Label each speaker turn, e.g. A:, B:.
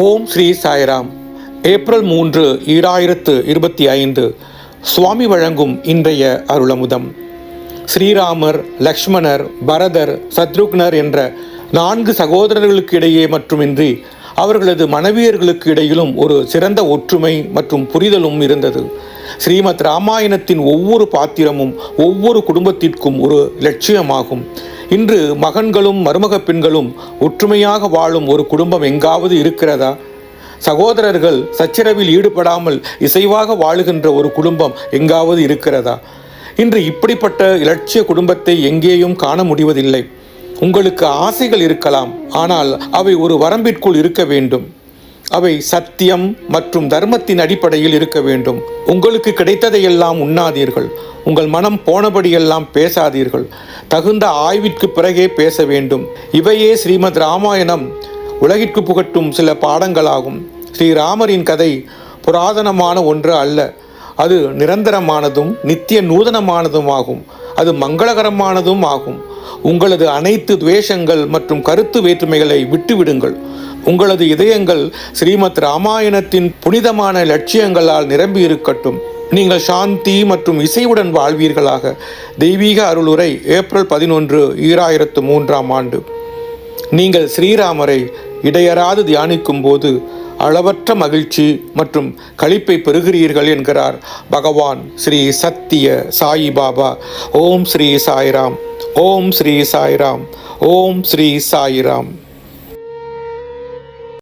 A: ஓம் Sri Sairam. April மூன்று ஈராயிரத்து இருபத்தி ஐந்து. சுவாமி வழங்கும் இன்றைய அருளமுதம். ஸ்ரீராமர் லக்ஷ்மணர் பரதர் சத்ருக்னர் என்ற நான்கு சகோதரர்களுக்கு இடையே மட்டுமின்றி அவர்களது மனைவியர்களுக்கு இடையிலும் ஒரு சிறந்த ஒற்றுமை மற்றும் புரிதலும் இருந்தது. ஸ்ரீமத் ராமாயணத்தின் ஒவ்வொரு பாத்திரமும் ஒவ்வொரு குடும்பத்திற்கும் ஒரு லட்சியமாகும். இன்று மகன்களும் மருமக பெண்களும் ஒற்றுமையாக வாழும் ஒரு குடும்பம் எங்காவது இருக்கிறதா? சகோதரர்கள் சச்சரவில் ஈடுபடாமல் இசைவாக வாழுகின்ற ஒரு குடும்பம் எங்காவது இருக்கிறதா? இன்று இப்படிப்பட்ட இலட்சிய குடும்பத்தை எங்கேயும் காண முடிவதில்லை. உங்களுக்கு ஆசைகள் இருக்கலாம் ஆனால் அவை ஒரு வரம்பிற்குள் இருக்க வேண்டும். அவை சத்தியம் மற்றும் தர்மத்தின் அடிப்படையில் இருக்க வேண்டும். உங்களுக்கு கிடைத்ததையெல்லாம் உண்ணாதீர்கள். உங்கள் மனம் போனபடியெல்லாம் பேசாதீர்கள். தகுந்த ஆய்விற்கு பிறகே பேச வேண்டும். இவையே ஸ்ரீமத் ராமாயணம். உலகிற்கு புகட்டும் சில பாடங்களாகும். ஸ்ரீராமரின் கதை புராதனமான ஒன்று அல்ல. அது நிரந்தரமானதும் நித்திய நூதனமானதும் ஆகும் அது மங்களகரமானதும் ஆகும். உங்களது அனைத்து துவேஷங்கள் மற்றும் கருத்து வேற்றுமைகளை விட்டுவிடுங்கள். உங்களது இதயங்கள் ஸ்ரீமத் ராமாயணத்தின் புனிதமான லட்சியங்களால் நிரம்பி இருக்கட்டும். நீங்கள் சாந்தி மற்றும் இசையுடன் வாழ்வீர்களாக. தெய்வீக அருளுரை ஏப்ரல் பதினொன்று ஈராயிரத்து மூன்றாம் ஆண்டு. நீங்கள் ஸ்ரீராமரை இடையறாது தியானிக்கும் போது அளவற்ற மகிழ்ச்சி மற்றும் களிப்பை பெறுகிறீர்கள் என்கிறார் பகவான் ஸ்ரீ சத்திய சாயி பாபா. ஓம் ஸ்ரீ சாய்ராம். ஓம் ஸ்ரீ சாய்ராம். ஓம் ஸ்ரீ சாய்ராம்.